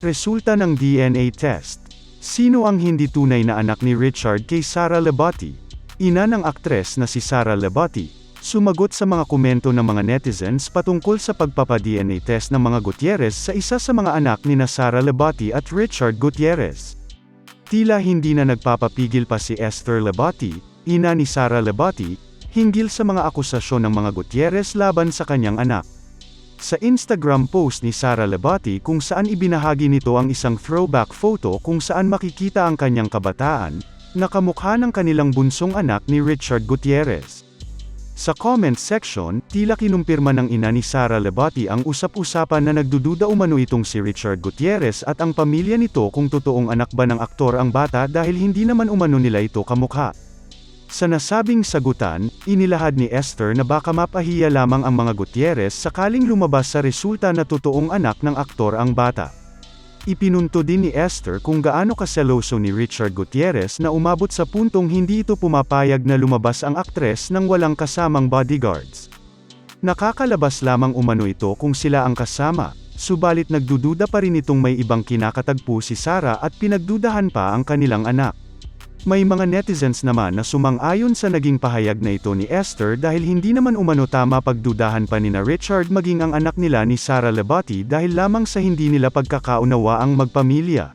Resulta ng DNA test. Sino ang hindi tunay na anak ni Richard kay Sara Labati? Ina ng aktres na si Sara Labati, sumagot sa mga komento ng mga netizens patungkol sa pagpapa-DNA test ng mga Gutierrez sa isa sa mga anak ni na Sara Labati at Richard Gutierrez. Tila hindi na nagpapapigil pa si Esther Labati, ina ni Sara Labati, hinggil sa mga akusasyon ng mga Gutierrez laban sa kanyang anak. Sa Instagram post ni Sara Labati kung saan ibinahagi nito ang isang throwback photo kung saan makikita ang kanyang kabataan, nakamukha ng kanilang bunsong anak ni Richard Gutierrez. Sa comment section, tila kinumpirma ng ina ni Sara Labati ang usap-usapan na nagdududa umano itong si Richard Gutierrez at ang pamilya nito kung totoong anak ba ng aktor ang bata dahil hindi naman umano nila ito kamukha. Sa nasabing sagutan, inilahad ni Esther na baka mapahiya lamang ang mga Gutierrez sakaling lumabas sa resulta na totoong anak ng aktor ang bata. Ipinunto din ni Esther kung gaano kaseloso ni Richard Gutierrez na umabot sa puntong hindi ito pumapayag na lumabas ang aktres nang walang kasamang bodyguards. Nakakalabas lamang umano ito kung sila ang kasama, subalit nagdududa pa rin itong may ibang kinakatagpo si Sara at pinagdudahan pa ang kanilang anak. May mga netizens naman na sumang-ayon sa naging pahayag na ito ni Esther dahil hindi naman umano tama pagdudahan pa ni na Richard maging ang anak nila ni Sara Labati dahil lamang sa hindi nila pagkakaunawaang magpamilya.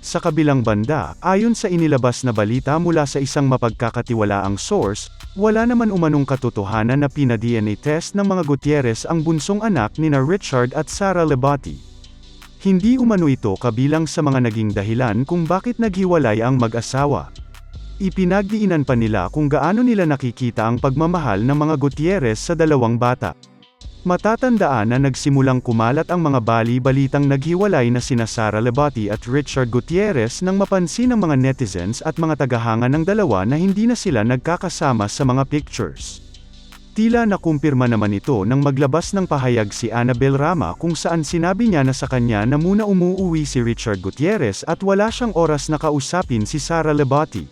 Sa kabilang banda, ayon sa inilabas na balita mula sa isang mapagkakatiwalaang source, wala naman umanong katotohanan na pina-DNA test ng mga Gutierrez ang bunsong anak ni na Richard at Sara Labati. Hindi umano ito kabilang sa mga naging dahilan kung bakit naghiwalay ang mag-asawa. Ipinagdiinan pa nila kung gaano nila nakikita ang pagmamahal ng mga Gutierrez sa dalawang bata. Matatandaan na nagsimulang kumalat ang mga bali-balitang naghiwalay na sina Sara Labati at Richard Gutierrez nang mapansin ng mga netizens at mga tagahanga ng dalawa na hindi na sila nagkakasama sa mga pictures. Tila nakumpirma naman ito nang maglabas ng pahayag si Annabel Rama kung saan sinabi niya na sa kanya na muna umuuwi si Richard Gutierrez at wala siyang oras na kausapin si Sara Labati.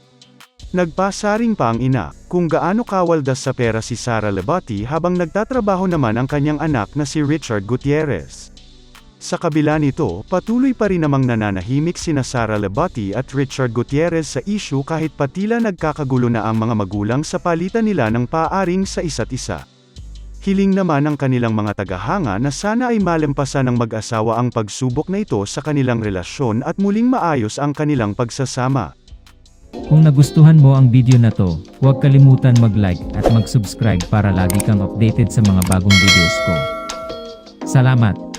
Nagpasaring pa ang ina, kung gaano kawaldas sa pera si Sara Labati habang nagtatrabaho naman ang kanyang anak na si Richard Gutierrez. Sa kabila nito, patuloy pa rin namang nananahimik sina Sara Labati at Richard Gutierrez sa issue kahit patila nagkakagulo na ang mga magulang sa palitan nila ng paaring sa isa't isa. Hiling naman ng kanilang mga tagahanga na sana ay malampasan ng mag-asawa ang pagsubok na ito sa kanilang relasyon at muling maayos ang kanilang pagsasama. Kung nagustuhan mo ang video na to, huwag kalimutan mag-like at mag-subscribe para lagi kang updated sa mga bagong videos ko. Salamat!